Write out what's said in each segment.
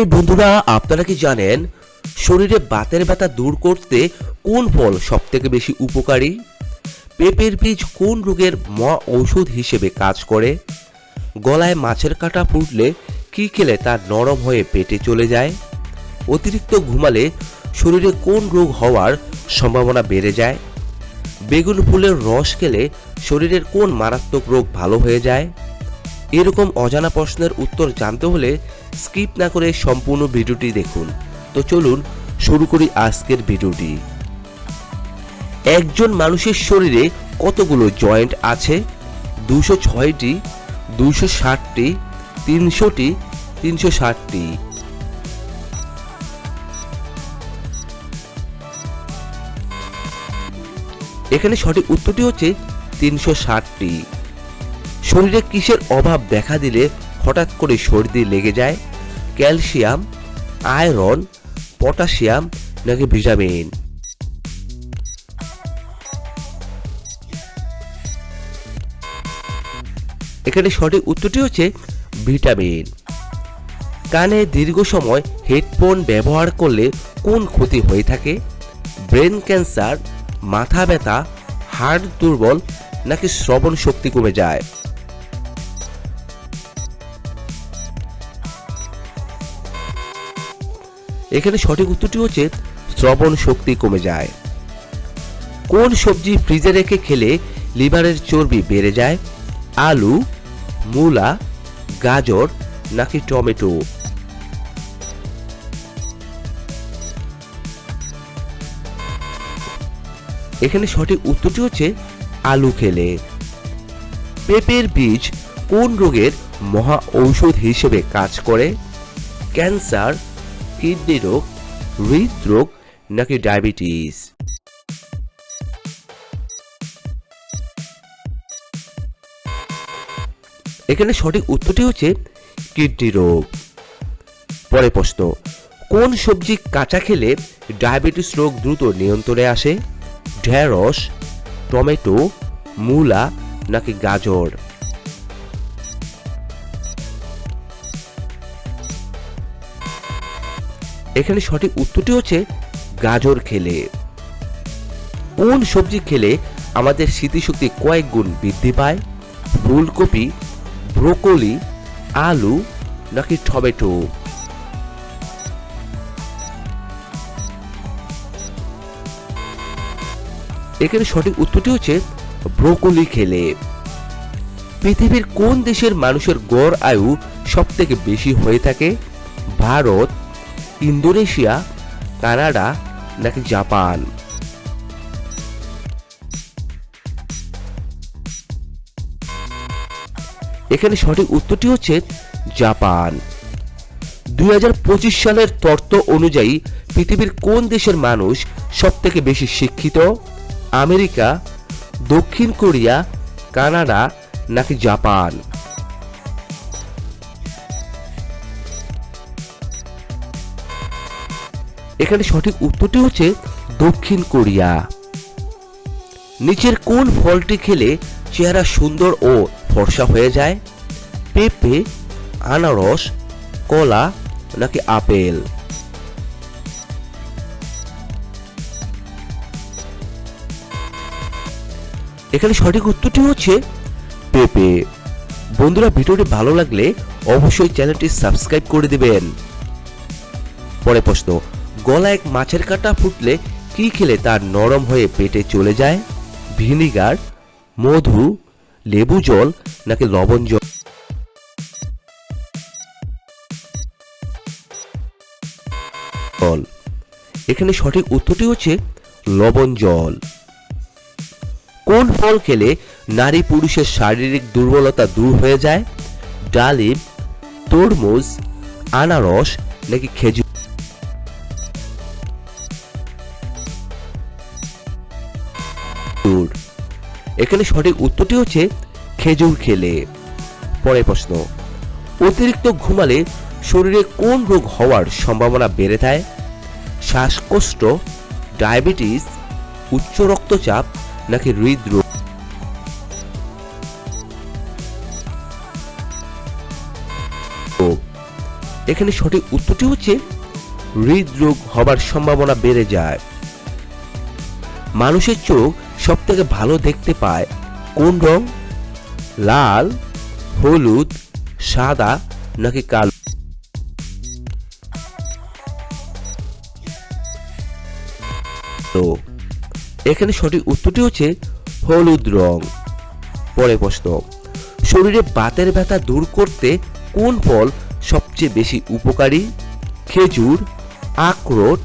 এই বন্ধুরা, আপনারা কি জানেন শরীরে বাতের ব্যথা দূর করতে কোন ফল সব থেকে বেশি উপকারী? পেঁপের বীজ কোন রোগের ম ঔষধ হিসেবে কাজ করে? গলায় মাছের কাঁটা ফুটলে কি খেলে তা নরম হয়ে পেটে চলে যায়? অতিরিক্ত ঘুমালে শরীরে কোন রোগ হওয়ার সম্ভাবনা বেড়ে যায়? বেগুন ফুলের রস খেলে শরীরের কোন মারাত্মক রোগ ভালো হয়ে যায়? এরকম অজানা প্রশ্নের উত্তর জানতে হলে স্কিপ না করে সম্পূর্ণ ভিডিওটি দেখুন। তো চলুন শুরু করি আজকের ভিডিওটি। একজন মানুষের শরীরে কতগুলো জয়েন্ট আছে? দুশো ছয়টি, দুশো ষাটটি, তিনশোটি, তিনশো ষাটটি। এখানে সঠিক উত্তরটি হচ্ছে তিনশো ষাটটি। শরীরে কিসের অভাব দেখা দিলে হঠাৎ করে সর্দি লেগে যায়? ক্যালসিয়াম, আয়রন, পটাশিয়াম নাকি ভিটামিন? এখানে সঠিক উত্তরটি হচ্ছে ভিটামিন। কানে দীর্ঘ সময় হেডফোন ব্যবহার করলে কোন ক্ষতি হয়ে থাকে? ব্রেন ক্যান্সার, মাথা ব্যথা হার্ট দুর্বল নাকি শ্রবণ শক্তি কমে যায়? এখানে সঠিক উত্তরটি হচ্ছে শ্রবণ শক্তি কমে যায়। কোন সবজি ফ্রিজে রেখে খেলে লিভারের চর্বি বেড়ে যায়? আলু, মূলা, গাজর নাকি টমেটো? এখানে সঠিক উত্তরটি হচ্ছে আলু খেলে। পেঁপের বীজ কোন রোগের মহা ঔষধ হিসেবে কাজ করে? ক্যান্সার কিডনি রোগ হৃদরোগ নাকি ডায়াবেটিস? এখানে সঠিক উত্তরটি হচ্ছে কিডনি রোগ। পরে প্রশ্ন, কোন সবজি কাঁচা খেলে ডায়াবেটিস রোগ দ্রুত নিয়ন্ত্রণে আসে? ঢেঁড়স, টমেটো, মূলা নাকি গাজর? এখানে সঠিক উত্তরটি হচ্ছে গাজর খেলে। কোন সবজি খেলে আমাদের স্মৃতিশক্তি কয়েক গুণ বৃদ্ধি পায়? ফুলকপি, ব্রোকলি, আলু নাকি টমেটো? এখানে সঠিক উত্তরটি হচ্ছে ব্রোকলি খেলে। পৃথিবীর কোন দেশের মানুষের গড় আয়ু সব থেকে বেশি হয়ে থাকে? ভারত ইন্দোনেশিয়া, কানাডা, নাকি জাপান? এখানে সঠিক উত্তরটি হচ্ছে জাপান। দুই হাজার পঁচিশ সালের তথ্য অনুযায়ী পৃথিবীর কোন দেশের মানুষ সব থেকে বেশি শিক্ষিত? আমেরিকা, দক্ষিণ কোরিয়া, কানাডা, নাকি জাপান? এখানে সঠিক উত্তরটি হচ্ছে দক্ষিণ কোরিয়া। নিচের কোন ফলটি খেলে চেহারা সুন্দর ও ফর্সা হয়ে যায়? পেঁপে, আনারস, কলা নাকি আপেল? এখানে সঠিক উত্তরটি হচ্ছে পেঁপে। বন্ধুরা, ভিডিওটি ভালো লাগলে অবশ্যই চ্যানেলটি সাবস্ক্রাইব করে দিবেন। পরে প্রশ্ন গলা এক মাছের কাঁটা ফুটলে কি খেলে তার নরম হয়ে পেটে চলে যায়? ভিনিগার, মধু, লেবু জল নাকি লবণ জল জল? এখানে সঠিক উত্তরটি হচ্ছে লবণ জল। কোন ফল খেলে নারী পুরুষের শারীরিক দুর্বলতা দূর হয়ে যায়? ডালিম, তরমুজ, আনারস নাকি খেজুর? এখানে সঠিক উত্তরটি হচ্ছে খেজুর খেলে। পরের প্রশ্ন, অতিরিক্ত ঘুমালে শরীরে কোন রোগ হওয়ার সম্ভাবনা বেড়ে যায়? শ্বাসকষ্ট, ডায়াবেটিস, উচ্চ রক্তচাপ নাকি হৃদরোগ? এখানে সঠিক উত্তরটি হচ্ছে হৃদরোগ হবার সম্ভাবনা বেড়ে যায়। মানুষের চোখ সব থেকে ভালো দেখতে পায় কোন রং? লাল, হলুদ, সাদা নাকি কালো? এখানে সঠিক উত্তরটি হচ্ছে হলুদ রং। পরে প্রশ্ন, শরীরে বাতের ব্যথা দূর করতে কোন ফল সবচেয়ে বেশি উপকারী? খেজুর, আখরোট,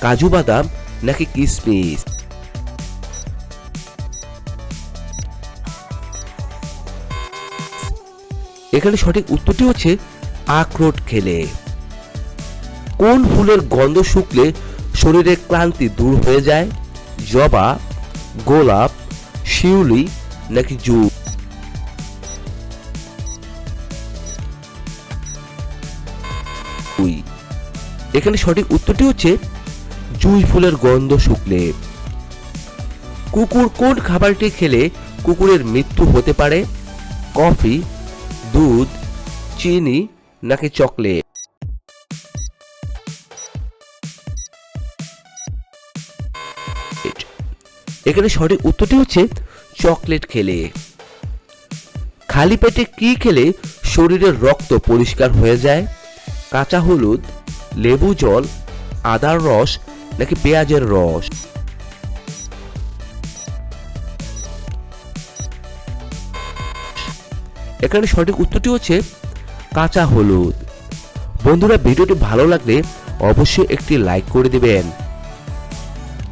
কাজু বাদাম নাকি কিশমিশ এখানে সঠিক উত্তরটি হচ্ছে আখরোট খেলে। কোন ফুলের গন্ধ শুকলে শরীরের ক্লান্তি দূর হয়ে যায়? জবা, গোলাপ, শিউলি নাকি জু এখানে সঠিক উত্তরটি হচ্ছে জুই ফুলের গন্ধ শুকলে। কুকুর কোন খাবারটি খেলে কুকুরের মৃত্যু হতে পারে? কফি দুধ, চিনি নাকি চকলেট? এখানে সঠিক উত্তরটি হচ্ছে চকলেট খেলে। খালি পেটে কি খেলে শরীরের রক্ত পরিষ্কার হয়ে যায়? কাঁচা হলুদ, লেবু জল, আদার রস নাকি পেঁয়াজের রস? এখানে সঠিক উত্তরটি হচ্ছে কাঁচা হলুদ। বন্ধুরা, ভিডিওটি ভালো লাগলে অবশ্যই একটি লাইক করে দিবেন।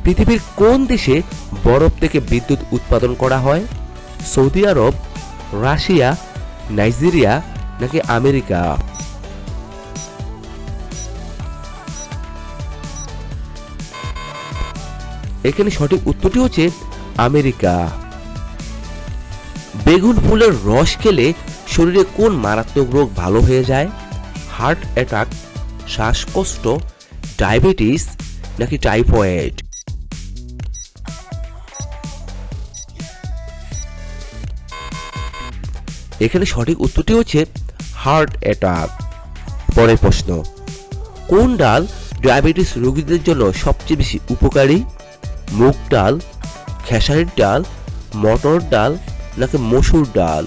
পৃথিবীর কোন দেশে বরফ থেকে বিদ্যুৎ উৎপাদন করা হয়? সৌদি আরব, রাশিয়া, নাইজেরিয়া নাকি আমেরিকা? এখানে সঠিক উত্তরটি হচ্ছে আমেরিকা। বেগুন ফুলের রস খেলে শরীরে কোন মারাত্মক রোগ ভালো হয়ে যায়? হার্ট অ্যাটাক, শ্বাসকষ্ট, ডায়াবেটিস নাকি টাইফয়েড? এখানে সঠিক উত্তরটি হচ্ছে হার্ট অ্যাটাক। পরের প্রশ্ন, কোন ডাল ডায়াবেটিস রোগীদের জন্য সবচেয়ে বেশি উপকারী? মুগ ডাল, খেসারির ডাল, মটর ডাল নাকি মসুর ডাল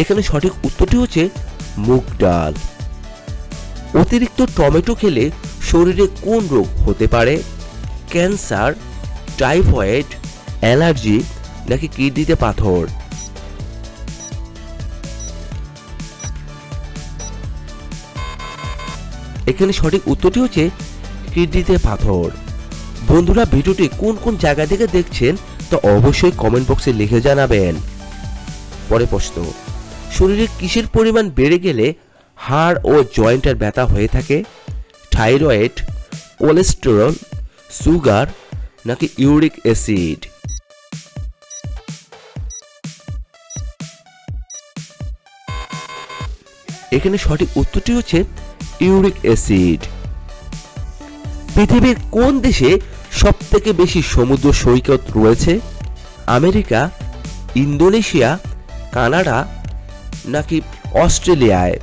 এখানে সঠিক উত্তরটি হচ্ছে মুগ ডাল। অতিরিক্ত টমেটো খেলে শরীরে কোন রোগ হতে পারে? ক্যান্সার, টাইফয়েড, অ্যালার্জি নাকি কিডনিতে পাথর? এখানে সঠিক উত্তরটি হচ্ছে কিডনিতে পাথর। বন্ধুরা, ভিডিওটি কোন কোন জায়গা থেকে দেখছেন, তা অবশ্যই কমেন্ট বক্সে লিখে জানাবেন। পরে প্রশ্ন, শরীরে কিসের পরিমাণ বেড়ে গেলে হাড় ও জয়েন্টের ব্যথা হয়ে থাকে? থাইরয়েড, কোলেস্টেরল, সুগার, নাকি ইউরিক অ্যাসিড? এখানে সঠিক উত্তরটি হচ্ছে ইউরিক অ্যাসিড। পৃথিবীর কোন দেশে সব থেকে বেশি সমুদ্র সৈকত রয়েছে? আমেরিকা, ইন্দোনেশিয়া, কানাডা, নাকি অস্ট্রেলিয়ায়?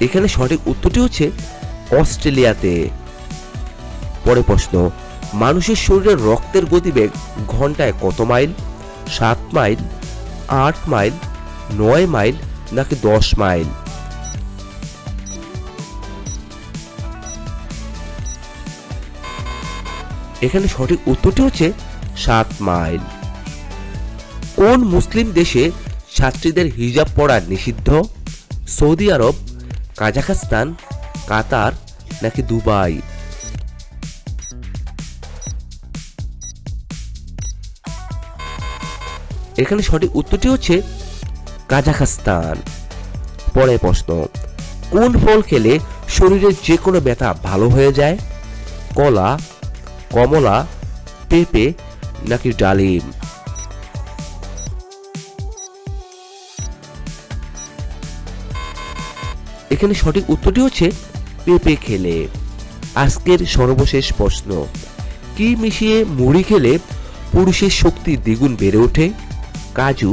এখানে সঠিক উত্তরটি হচ্ছে অস্ট্রেলিয়াতে। পরে প্রশ্ন, মানুষের শরীরের রক্তের গতিবেগ ঘন্টায় কত মাইল? সাত মাইল, আট মাইল, নয় মাইল নাকি দশ মাইল? এখানে সঠিক উত্তরটি হচ্ছে সাত মাইল। কোন মুসলিম দেশে ছাত্রীদের হিজাব পরা নিষিদ্ধ? সৌদি আরব, কাজাখস্তান, কাতার নাকি দুবাই? এখানে সঠিক উত্তরটি হচ্ছে কাজাখস্তান। পরের প্রশ্ন, কোন ফল খেলে শরীরের যে কোনো ব্যথা ভালো হয়ে যায়? কলা, কমলা, পেঁপে নাকি ডালিম? এখানে সঠিক উত্তরটি হচ্ছে পেঁপে খেলে। আজকের সর্বশেষ প্রশ্ন, কি মিশিয়ে মুড়ি খেলে পুরুষের শক্তি দ্বিগুণ বেড়ে ওঠে? কাজু